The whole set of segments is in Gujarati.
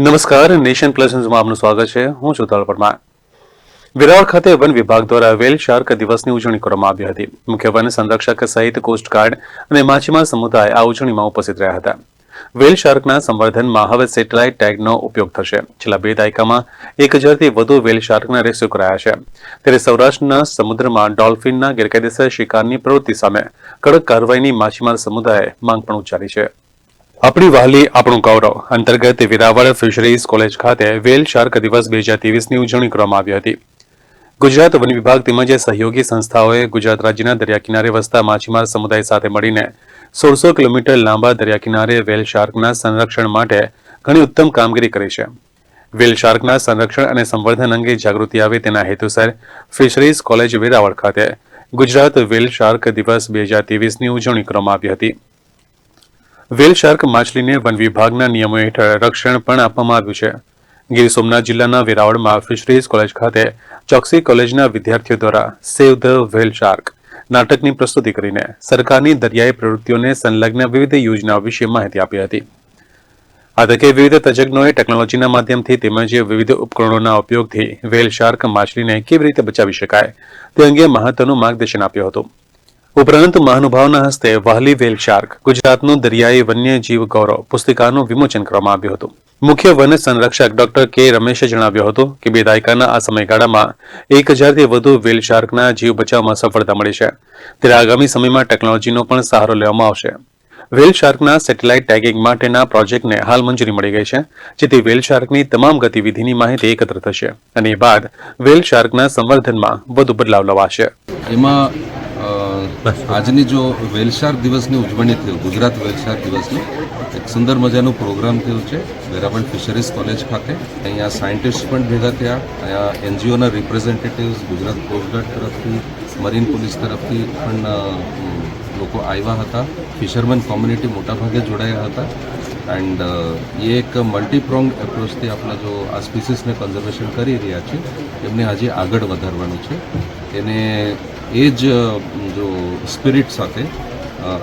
નમસ્કાર, નેશન પ્લસ ન્યૂઝમાં આપનું સ્વાગત છે. હું છું પરમાર વેરાવળ ખાતે વન વિભાગ દ્વારા વેલ શાર્ક દિવસની ઉજવણી કરવામાં આવી હતી. મુખ્ય વન સંરક્ષક સહિત કોસ્ટગાર્ડ અને માછીમાર સમુદાય આ ઉજવણીમાં ઉપસ્થિત રહ્યા હતા. વેલ શાર્કના સંવર્ધનમાં હવે સેટેલાઇટ ટેગનો ઉપયોગ થશે. છેલ્લા બે દાયકામાં એક હજારથી વધુ વેલ શાર્કના રેસ્ક્યુ કરાયા છે. ત્યારે સૌરાષ્ટ્રના સમુદ્રમાં ડોલ્ફિનના ગેરકાયદેસર શિકારની પ્રવૃત્તિ સામે કડક કાર્યવાહીની માછીમાર સમુદાયે માંગ પણ ઉચ્ચારી છે. આપણી વહાલી આપણું ગૌરવ. અંતર્ગત વેરાવળ ફિશરીઝ કોલેજ ખાતે વેલ શાર્ક દિવસ બે હજાર ત્રેવીસની ઉજવણી કરવામાં આવી હતી. ગુજરાત વન વિભાગ તેમજ સહયોગી સંસ્થાઓએ ગુજરાત રાજ્યના દરિયા કિનારે વસતા માછીમાર સમુદાય સાથે મળીને સોળસો કિલોમીટર લાંબા દરિયા કિનારે વેલ શાર્કના સંરક્ષણ માટે ઘણી ઉત્તમ કામગીરી કરી છે. વેલ શાર્કના સંરક્ષણ અને સંવર્ધન અંગે જાગૃતિ આવે તેના હેતુસર ફિશરીઝ કોલેજ વેરાવળ ખાતે ગુજરાત વેલ શાર્ક દિવસ બે હજાર ત્રેવીસની ઉજવણી કરવામાં આવી હતી. વેલ શાર્ક માછલીને વન વિભાગના નિયમો હેઠળ રક્ષણ પણ આપવામાં આવ્યું છે. ગીર સોમનાથ જિલ્લાના વેરાવળમાં ફિશરીઝ કોલેજ ખાતે ચોકસી કોલેજના વિદ્યાર્થીઓ દ્વારા સેવ ધ વેલ શાર્ક નાટકની પ્રસ્તુતિ કરીને સરકારની દરિયાઈ પ્રવૃત્તિઓને સંલગ્ન વિવિધ યોજનાઓ વિશે માહિતી આપી હતી. આ તકે વિવિધ તજજ્ઞોએ ટેકનોલોજીના માધ્યમથી તેમજ વિવિધ ઉપકરણોના ઉપયોગથી વેલ શાર્ક માછલીને કેવી રીતે બચાવી શકાય તે અંગે મહત્વનું માર્ગદર્શન આપ્યું હતું. ઉપરાંત મહાનુભાવના હસ્તે વહાલી વેલ શાર્ક, ગુજરાતનું દરિયાઈ વન્યજીવ ગૌરવ પુસ્તિકાનું વિમોચન કરવામાં આવ્યું હતું. મુખ્ય વન સંરક્ષક ડોક્ટર કે રમેશે જણાવ્યું હતું કે બે દાયકાના આ સમયગાળામાં એક હજારથી વધુ વેલ શાર્કના જીવ બચાવમાં સફળતા મળી છે. ત્યારે આગામી સમયમાં ટેકનોલોજીનો પણ સહારો લેવામાં આવશે. વેલ શાર્કના સેટેલાઇટ ટેગિંગ માટેના પ્રોજેક્ટને હાલ મંજૂરી મળી ગઈ છે, જેથી વેલ શાર્કની તમામ ગતિવિધિની માહિતી એકત્ર થશે. અને એ બાદ વેલ શાર્કના સંવર્ધનમાં વધુ બદલાવ લવાશે. એમાં આજની જો વેલશાર દિવસની ઉજવણી થયું, ગુજરાત વેલશાર દિવસની, એક સુંદર મજાનું પ્રોગ્રામ થયું છે, વેરાવળ ફિશરીઝ કોલેજ ખાતે. અહીંયા સાયન્ટિસ્ટ પણ ભેગા થયા, અહીંયા એનજીઓના રિપ્રેઝેન્ટેટિવ્સ ગુજરાત કોસ્ટગાર્ડ તરફથી મરીન પોલીસ તરફથી પણ લોકો આવ્યા હતા. ફિશરમેન કોમ્યુનિટી મોટાભાગે જોડાયા હતા. એન્ડ એ એક મલ્ટીપ્રોંગ એપ્રોચથી આપણે જો આ સ્પીસીસને કન્ઝર્વેશન કરી રહ્યા છીએ એમને આજે આગળ વધારવાનું છે. એને એ જ જો સ્પિરિટ સાથે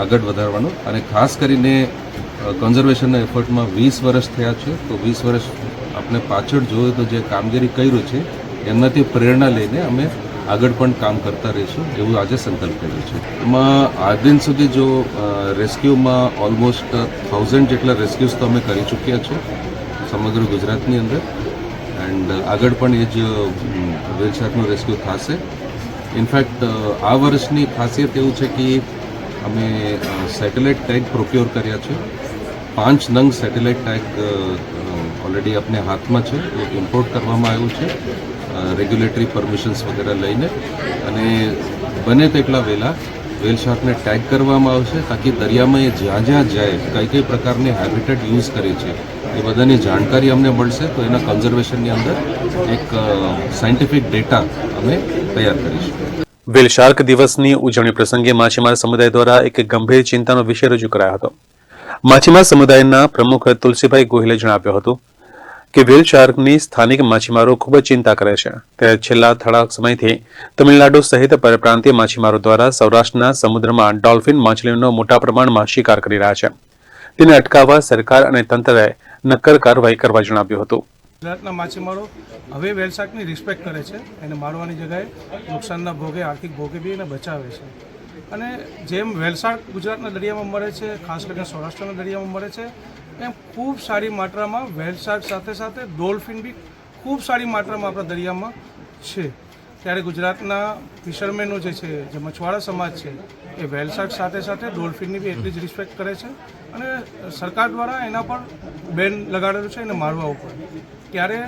આગળ વધારવાનું. અને ખાસ કરીને કન્ઝર્વેશનના એફર્ટમાં વીસ વર્ષ થયા છે. તો વીસ વર્ષ આપણે પાછળ જોયું તો જે કામગીરી કર્યું છે, એમનાથી પ્રેરણા લઈને અમે આગળ પણ કામ કરતા રહીશું એવું આજે સંકલ્પ કર્યો છે એમાં આ દિન સુધી જો રેસ્ક્યુમાં ઓલમોસ્ટ થાઉઝન્ડ જેટલા રેસ્ક્યુઝ તો અમે કરી ચૂક્યા છે, સમગ્ર ગુજરાતની અંદર. એન્ડ આગળ પણ એ જ વેલ રેસ્ક્યુ થશે. ઇનફેક્ટ આ વર્ષની ખાસિયત એવું છે કે અમે સેટેલાઇટ ટેગ પ્રોક્યોર કર્યા છે. પાંચ નંગ સેટેલાઇટ ટેગ ઓલરેડી આપણે હાથમાં છે. એ ઇમ્પોર્ટ કરવામાં આવ્યું છે રેગ્યુલેટરી પરમિશન્સ વગેરે લઈને. અને બને તેટલા વહેલા વેલ શાર્કને ટેગ કરવામાં આવશે, તાકી દરિયામાં એ જ્યાં જ્યાં જાય, કઈ કઈ પ્રકારની હેબિટેટ યુઝ કરે છે એ બધાની જાણકારી અમને મળશે, તો એના કન્ઝર્વેશનની અંદર એક સાયન્ટિફિક ડેટા અમે તૈયાર કરીશું. વેલ શાર્ક દિવસની ઉજવણી પ્રસંગે માછીમાર સમુદાય દ્વારા એક ગંભીર ચિંતાનો વિષય રજૂ કરાયો હતો. માછીમાર સમુદાયના પ્રમુખ તુલસીભાઈ ગોહિલે જણાવ્યું હતું કે વેલ શાર્કની સ્થાનિક માછીમારો ખૂબ જ ચિંતા કરે છે. ત્યારે છેલ્લા થોડાક સમયથી તમિલનાડુ સહિત પરપ્રાંતીય માછીમારો દ્વારા સૌરાષ્ટ્રના સમુદ્રમાં ડોલ્ફિન માછલીનો મોટા પ્રમાણમાં શિકાર કરી રહ્યા છે. તેને અટકાવવા સરકાર અને તંત્રએ નક્કર કાર્યવાહી કરવા જણાવ્યું હતું. ગુજરાતના માછીમારો હવે વેલશાકની રિસ્પેક્ટ કરે છે. એને મારવાની જગ્યાએ નુકસાનના ભોગે, આર્થિક ભોગે બી એને બચાવે છે. અને જેમ વેલશાક ગુજરાતના દરિયામાં મળે છે, ખાસ કરીને સૌરાષ્ટ્રના દરિયામાં મળે છે, એમ ખૂબ સારી માત્રામાં વેલશાક સાથે સાથે ડોલ્ફિન બી ખૂબ સારી માત્રામાં આપણા દરિયામાં છે. ત્યારે ગુજરાતના ફિશરમેનો જે છે, જે મછવાડા સમાજ છે, એ વેલશાક સાથે સાથે ડોલ્ફિનની બી એટલી જ રિસ્પેક્ટ કરે છે અને સરકાર દ્વારા એના પર બેન લગાડેલું છે એને મારવા ઉપર. ત્યારે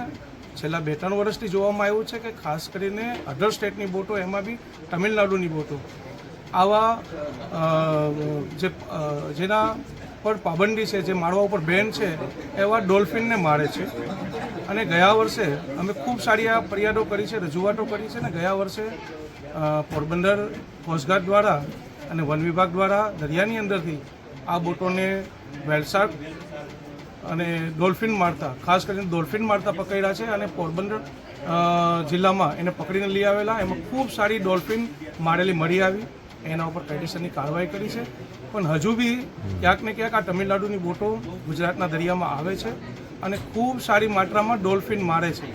છેલ્લા બે ત્રણ વર્ષથી જોવામાં આવ્યું છે કે ખાસ કરીને અધર સ્ટેટની બોટો, એમાં બી તમિલનાડુની બોટો. આવા જે જેના પર પાબંદી છે, જે મારવા ઉપર બેન છે, એવા ડોલ્ફિનને મારે છે. અને ગયા વર્ષે અમે ખૂબ સારી આ ફરિયાદો કરી છે, રજૂઆતો કરી છે અને ગયા વર્ષે પોરબંદર કોસ્ટગાર્ડ દ્વારા અને વન વિભાગ દ્વારા દરિયાની અંદરથી આ બોટોને વેલસાડ અને ડોલ્ફિન મારતા, ખાસ કરીને ડોલ્ફિન મારતા પકડ્યા છે અને પોરબંદર જિલ્લામાં એને પકડીને લઈ આવેલા. એમાં ખૂબ સારી ડોલ્ફિન મારેલી મળી આવી. એના ઉપર કાયદેસરની કાર્યવાહી કરી છે. પણ હજુ બી ક્યાંક ને ક્યાંક આ તમિલનાડુની બોટો ગુજરાતના દરિયામાં આવે છે. અને ખૂબ સારી માત્રામાં ડોલ્ફિન મારે છે.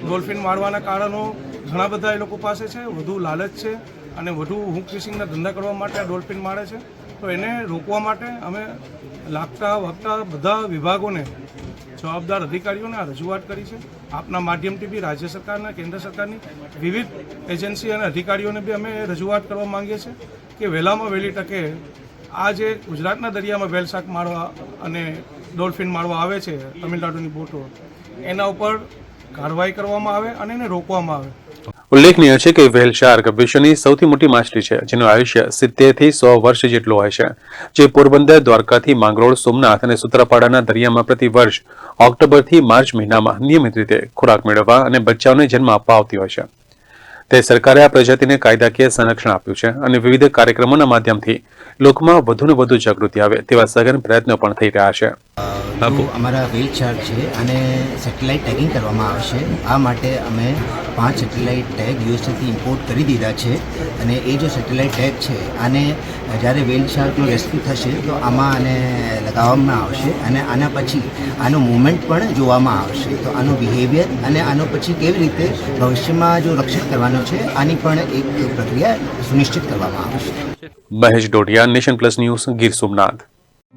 ડોલ્ફિન મારવાના કારણો ઘણા બધા એ લોકો પાસે છે, વધુ લાલચ છે અને વધુ હુક ફિશિંગના ધંધા કરવા માટે આ ડોલ્ફિન મારે છે. તો એને રોકવા માટે અમે લાગતા વાગતા બધા વિભાગોને, જવાબદાર અધિકારીઓને આ રજૂઆત કરી છે. આપના માધ્યમથી બી રાજ્ય સરકારના, કેન્દ્ર સરકારની વિવિધ એજન્સી અને અધિકારીઓને બી અમે રજૂઆત કરવા માંગીએ છીએ કે વહેલામાં વહેલી તકે આ જે ગુજરાતના દરિયામાં વેલ શાક મારવા અને ડોલ્ફિન મારવા આવે છે, તમિલનાડુની બોટો, એના ઉપર કાર્યવાહી કરવામાં આવે અને એને રોકવામાં આવે. ઉલ્લેખનીય છે કે વ્હેલ શાર્ક વિશ્વની સૌથી મોટી માછલી છે, જેનું આયુષ્ય સિત્તેરથી સો વર્ષ જેટલું હોય છે. જે પોરબંદર, દ્વારકાથી માંગરોળ, સોમનાથ અને સુત્રાપાડાના દરિયામાં પ્રતિ વર્ષ ઓક્ટોબરથી માર્ચ મહિનામાં નિયમિત રીતે ખોરાક મેળવવા અને બચ્ચાઓને જન્મ આપવા આવતી હોય છે. તે સરકારે આ પ્રજાતિને કાયદાકીય સંરક્ષણ આપ્યું છે અને વિવિધ કાર્યક્રમોના માધ્યમથી લોકોમાં વધુને વધુ જાગૃતિ આવે તેવા સઘન પ્રયત્નો પણ થઈ રહ્યા છે. અમારા વ્હીલ ચાર્ટ છે અને સેટેલાઇટ ટેગિંગ કરવામાં આવશે આ માટે અમે પાંચ સેટેલાઇટ ટેગ યુએસએથી ઇમ્પોર્ટ કરી દીધા છે અને એ જો સેટેલાઇટ ટેગ છે આને જ્યારે વેલ શાર્કનું રેસ્ક્યુ થશે તો આમાં આને લગાવવામાં આવશે અને આના પછી આનું મુવમેન્ટ પણ જોવામાં આવશે. તો આનું બિહેવિયર અને આનો પછી કેવી રીતે ભવિષ્યમાં જો રક્ષણ કરવાનું છે આની પણ એક પ્રક્રિયા સુનિશ્ચિત કરવામાં આવશે. Mahesh Dodiya Nation Plus News Gir Somnath.